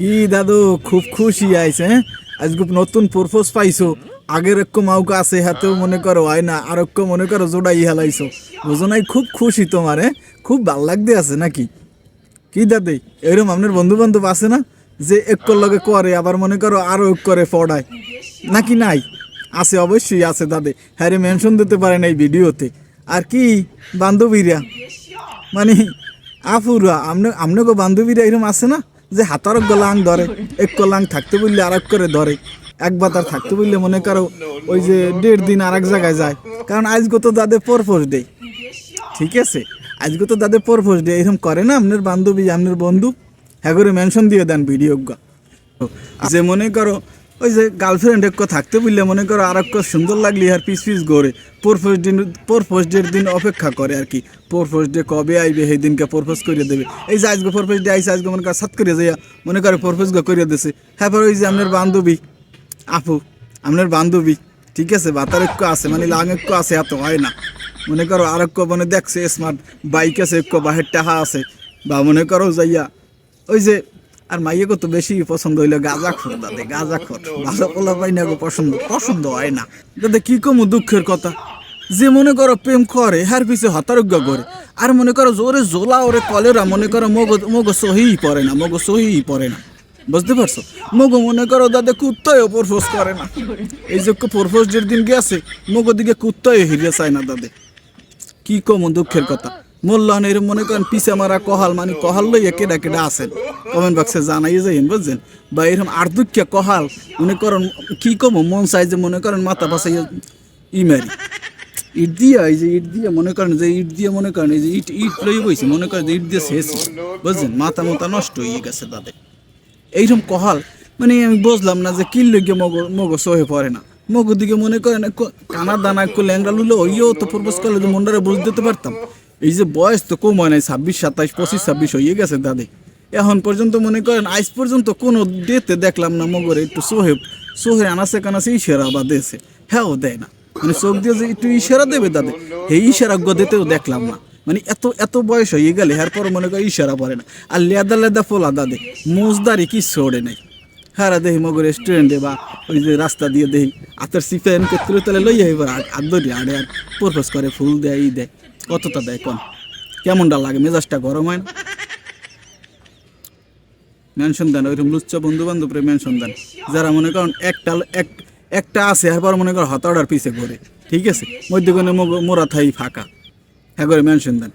কি দাদু, খুব খুশি আইছে হ্যাঁ? আজকে নতুন প্রপোজ পাইছো। আগের একটু মাউকে আছে, হাতেও মনে করো, হয় না, আর একটু মনে করো, জোড়াই হেলাইছো। বুঝো নাই, খুব খুশি তোমার হ্যাঁ? খুব ভালো লাগতে আছে নাকি? কি দাদি এরকম আপনার বন্ধু বান্ধব আছে না, যে একর লগে করে, আবার মনে করো আরও এক করে পড়ায় নাকি নাই? আছে, অবশ্যই আছে দাদে। হ্যাঁ রে মেনশন দিতে পারেন এই ভিডিওতে। আর কি, বান্ধবীরা? মানে আফুরা আমনেগো বান্ধবীরা এরকম আছে না? যে হাতার গলাং ধরে, এক কলাং থাকতে বললে আর করে ধরে। এক বাতার থাকতে বললে মনে করো ওই যে দেড় দিন আর এক জায়গায় যায়। কারণ আজকে তো দাদে পরপোষ দেয় ঠিক আছে? আজকে তো দাদে পরপোষ দেয় এরকম করে না? আপনার বান্ধবী, আপনার বন্ধু হ্যাঁ করে মেনশন দিয়ে দেন ভিডিও যে মনে করো ওই যে গার্লফ্রেন্ড এক থাকতে বললে মনে করো আর এক সুন্দর লাগলি আর পিস পিস গড়ে। পরপোজ দিন পরপোজ ডের দিন অপেক্ষা করে আর কি। পরপোজ ডে কবে আইবে, সেই দিনকে পরপোজ করে দেবে। এই যে আজকে পরপোজ ডে আইসে আজকে মনে করো সাত করে যাইয়া মনে করে পরপোজ করে দিছে। হ্যাঁ পর ওই যে আপনার বান্ধবী, আপু, আপনার বান্ধবী, ঠিক আছে, বাতার একটু আছে মানে লাং একটু আছে, এত হয় না। মনে করো আর একটু মানে দেখছে স্মার্ট বাইক আছে একটু বাহের টাহা আছে। বা মনে করো যাইয়া ওই যে আর মাইয়ে তো বেশি পছন্দ হইল গাঁজা খোর, দাদে, গাঁজা খোর। গাঁজা পোলা পাই না পছন্দ পছন্দ হয় না। দাদা, কি কমু দুঃখের কথা? যে মনে করো প্রেম করে, হার পিছে হতারোগ্য করে, আর মনে করো জোরে জোলা ওরে কলেরা, মনে করো মগ মগ সহি পড়ে না, মগ সহি পড়ে না। বুঝতে পারছ? মগো মনে করো দাদা কুত্তায়ও প্রপোজ করে না। এই যে প্রপোজ যের দিন গেছে, মগো দিকে কুত্তায় হিরিয়ে চায় না দাদে। কি কম দুঃখের কথা? মোল্লান এর মনে করেন পিছে মারা কহাল মানে কহাল লইয়া কেডা কেডা আছেন? কমেন্ট বক্সে জানাই যাইন, বুঝছেন? বা এরকম আর দুঃখিয়া কহাল, মনে করেন কি কম, মন চাই যে মনে করেন মাথা পাশে ই মারি। ইট দিয়া, এই যে ইট দিয়ে, মনে করেন যে ইট দিয়ে, মনে করেন এই যে ইট ইট লই বইছে, মনে করেন যে ইট দিয়ে শেষ বুঝছেন? মাথা মাথা নষ্ট হয়ে গেছে তাদের এইরকম কহাল মানে আমি বুঝলাম না যে কি লেগে মগ মগ সহে পড়ে না। মগ দিকে মনে করেন কানা দানা ল্যাংড়া লুলে ওইও তো প্রপোজ করলে যে মনটারে বুঝ দিতে পারতাম। এই যে বয়স তো কম হয় নাই, ছাব্বিশ, সাতাইশ, পঁচিশ, ছাব্বিশ হয়ে গেছে দাদে। এখন পর্যন্ত মনে করেন আজ পর্যন্ত কোনো ডেতে দেখলাম না মগরে, একটু সোহে সোহে আনাসে কানাসে ইশারা বা দেশে হ্যাঁ দেয় না। মানে চোখ দিয়ে যে একটু ইশারা দেবে দাদে এই ইশারা গদেতেও দেখলাম না। মানে এত এত বয়স হয়ে গেলে এরপর মনে করে ইশারা পড়ে না। আর লেদা লেদা ফোলা দাদে, মোজদারি কি ছড়ে নাই। হারা দেহি মগো রেস্টুরেন্টে বা ওই যে রাস্তা দিয়ে দেহি, আতের সিফেন কেত্রে তাহলে লই এবার আদরি আড়ে, আর প্রপোজ করে ফুল দেয়, ই দেয়। কতটা দেয় কোন কেমনটা লাগে? মেজাজটা গরম হয় না? মেনশন দেন, ওইরকম লুচ্চ বন্ধু বান্ধবরে মেনশন দেন। যারা মনে করেন একটা এক একটা আছে এরপর মনে করেন হতাড়ার পিছে ঘুরে ঠিক আছে? মধ্যে কোনো মোরা থাই ফাঁকা। হ্যাঁ করে মেনশন দেন।